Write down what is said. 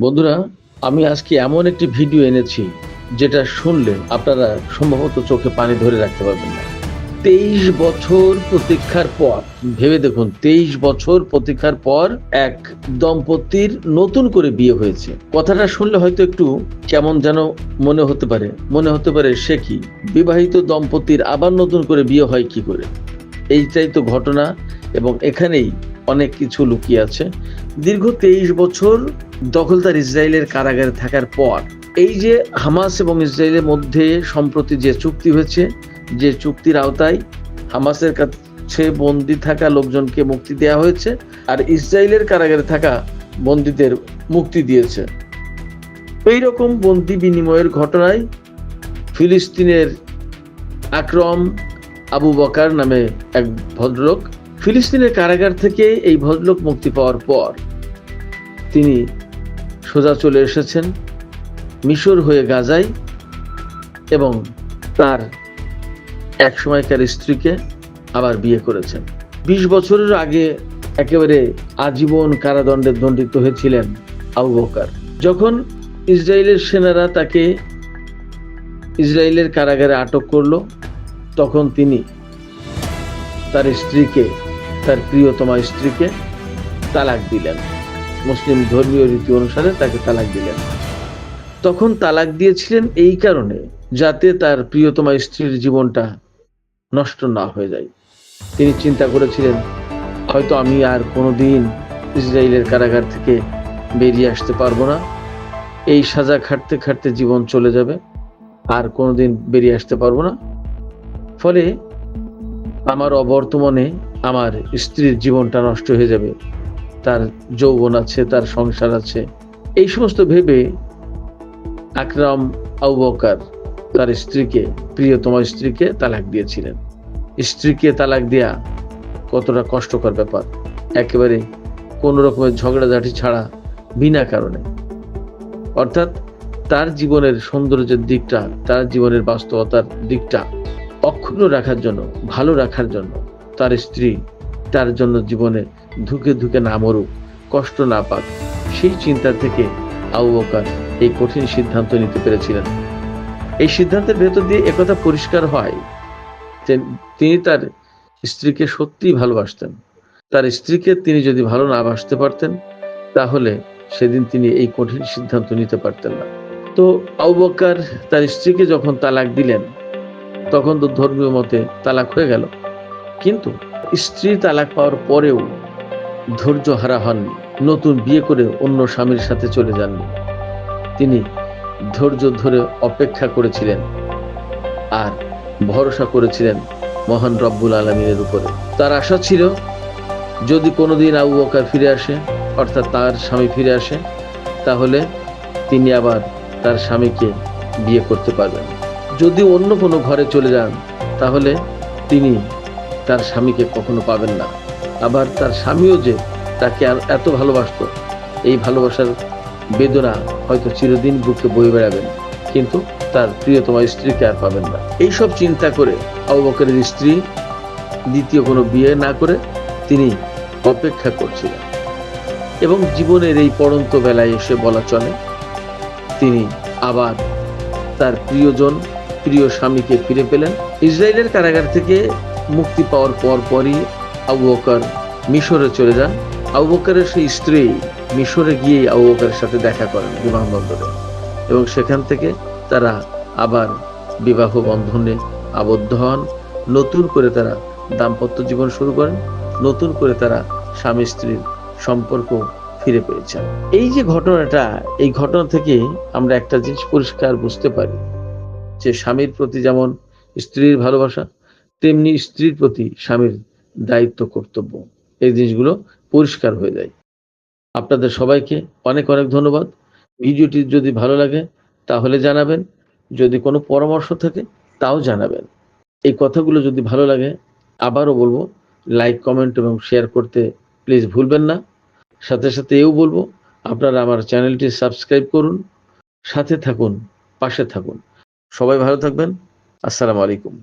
বন্ধুরা, আমি আজকে এমন একটি ভিডিও এনেছি যেটা শুনলে আপনারা সম্ভবত চোখে পানি ধরে রাখতে পারবেন না। তেইশ বছর প্রতীক্ষার পর, ভেবে দেখুন, তেইশ বছর প্রতীক্ষার পর এক দম্পতির নতুন করে বিয়ে হয়েছে। কথাটা শুনলে হয়তো একটু কেমন যেন মনে হতে পারে। মনে হতে পারে সে কি? বিবাহিত দম্পতির আবার নতুন করে বিয়ে হয় কি করে? এইটাই তো ঘটনা, এবং এখানেই অনেক কিছু লুকিয়ে আছে। দীর্ঘ তেইশ বছর দখলদার ইসরায়েলের কারাগারে থাকার পর এই যে হামাস এবং ইসরায়েলের মধ্যে সম্প্রতি যে চুক্তি হয়েছে, যে চুক্তির আওতায় হামাসের কাছে বন্দি থাকা লোকজনকে মুক্তি দেওয়া হয়েছে আর ইসরায়েলের কারাগারে থাকা বন্দীদের মুক্তি দিয়েছে। এই রকম বন্দি বিনিময়ের ঘটনায় ফিলিস্তিনের আকরম আবু বকার নামে এক ভদ্রলোক ফিলিস্তিনের কারাগার থেকে এই ভদ্রলোক মুক্তি পাওয়ার পর তিনি সোজা চলে এসেছেন মিশর হয়ে গাজায় এবং তার এক সময়কার স্ত্রীকে আবার বিয়ে করেছেন। বিশ বছরের আগে একেবারে আজীবন কারাদণ্ডে দণ্ডিত হয়েছিলেন আবু বকার। যখন ইসরায়েলের সেনারা তাকে ইসরায়েলের কারাগারে আটক করল, তখন তিনি তার স্ত্রীকে তার প্রিয়তমা স্ত্রীকে তালাক দিলেন। মুসলিম ধর্মীয় রীতি অনুসারে তাকে তালাক দিলেন। তখন তালাক দিয়েছিলেন এই কারণে যাতে তার প্রিয়তমা স্ত্রীর জীবনটা নষ্ট না হয়ে যায়। তিনি চিন্তা করেছিলেন, হয়তো আমি আর কোনোদিন ইসরায়েলের কারাগার থেকে বেরিয়ে আসতে পারব না। এই সাজা খাটতে খাটতে জীবন চলে যাবে। আর কোনোদিন বেরিয়ে আসতে পারব না। ফলে আমার অবর্তমানে আমার স্ত্রীর জীবনটা নষ্ট হয়ে যাবে। তার যৌবন আছে, তার সংসার আছে। এই সমস্ত ভেবে আকরাম আউবকার তার স্ত্রীকে, প্রিয়তম স্ত্রীকে তালাক দিয়েছিলেন। স্ত্রীকে তালাক দেয়া কতটা কষ্টকর ব্যাপার। একেবারে কোনো রকমের ঝগড়াঝাটি ছাড়া বিনা কারণে। অর্থাৎ তার জীবনের সৌন্দর্যের দিকটা, তার জীবনের বাস্তবতার দিকটা অক্ষুণ্ণ রাখার জন্য, ভালো রাখার জন্য তার স্ত্রী তার জন্য জীবনে ধুকে ধুকে না মরুক, কষ্ট না পাক, সেই চিন্তা থেকে আবু বকর এই কঠিন সিদ্ধান্ত নিতে পেরেছিলেন। এই সিদ্ধান্তের ভেতর দিয়ে একথা পরিষ্কার হয় তিনি তার স্ত্রীকে সত্যিই ভালোবাসতেন। তার স্ত্রীকে তিনি যদি ভালো না বাসতে পারতেন, তাহলে সেদিন তিনি এই কঠিন সিদ্ধান্ত নিতে পারতেন না। তো আবু বকর তার স্ত্রীকে যখন তালাক দিলেন, তখন তো ধর্মীয় মতে তালাক হয়ে গেল। কিন্তু স্ত্রী তালাক পাওয়ার পরেও ধৈর্য হারা হননি। নতুন বিয়ে করে অন্য স্বামীর সাথে চলে যাননি। তিনি ধৈর্য ধরে অপেক্ষা করেছিলেন আর ভরসা করেছিলেন মহান রব্বুল আলমিনের উপরে। তার আশা ছিল, যদি কোনোদিন আবু বকর ফিরে আসে, অর্থাৎ তার স্বামী ফিরে আসে, তাহলে তিনি আবার তার স্বামীকে বিয়ে করতে পারবেন। যদি অন্য কোনো ঘরে চলে যান, তাহলে তিনি তার স্বামীকে কখনো পাবেন না। আবার তার স্বামীও যে তাকে আর এত ভালোবাসতো, এই ভালোবাসার বেদনা হয়তো চিরদিন বুকে বয়ে বেড়াবেন কিন্তু তার প্রিয়তমা স্ত্রীকে আর পাবেন না। এইসব চিন্তা করে আবু বকরের স্ত্রী দ্বিতীয় কোনো বিয়ে না করে তিনি অপেক্ষা করছিলেন। এবং জীবনের এই পড়ন্ত বেলায় এসে বলা চলে, তিনি আবার তার প্রিয়জন, প্রিয় স্বামীকে ফিরে পেলেন। ইসরায়েলের কারাগার থেকে মুক্তি পাওয়ার পর পরই আবু বকর মিশরে চলে যান। আবু বকরের সেই স্ত্রী মিশরে গিয়ে আবু বকরের সাথে দেখা করেন বিমানবন্দরে এবং সেখান থেকে তারা আবার বিবাহ বন্ধনে আবদ্ধ হন। নতুন করে তারা দাম্পত্য জীবন শুরু করেন। নতুন করে তারা স্বামী স্ত্রীর সম্পর্ক ফিরে পেয়েছেন। এই যে ঘটনাটা, এই ঘটনা থেকে আমরা একটা জিনিস পরিষ্কার বুঝতে পারি যে স্বামীর প্রতি যেমন স্ত্রীর ভালোবাসা তেমনি স্ত্রীর প্রতি স্বামীর দায়িত্ব, কর্তব্য। এই জিনিসগুলো পরিষ্কার হয়ে যায়। আপনাদের সবাইকে অনেক অনেক ধন্যবাদ। ভিডিওটি যদি ভালো লাগে, তাহলে জানাবেন। যদি কোনো পরামর্শ থাকে, তাও জানাবেন। এই কথাগুলো যদি ভালো লাগে, আবারও বলব, লাইক, কমেন্ট এবং শেয়ার করতে প্লিজ ভুলবেন না। সাথে সাথে এও বলব, আপনারা আমার চ্যানেলটি সাবস্ক্রাইব করুন, সাথে থাকুন, পাশে থাকুন। সবাই ভালো থাকবেন। আসসালামু আলাইকুম।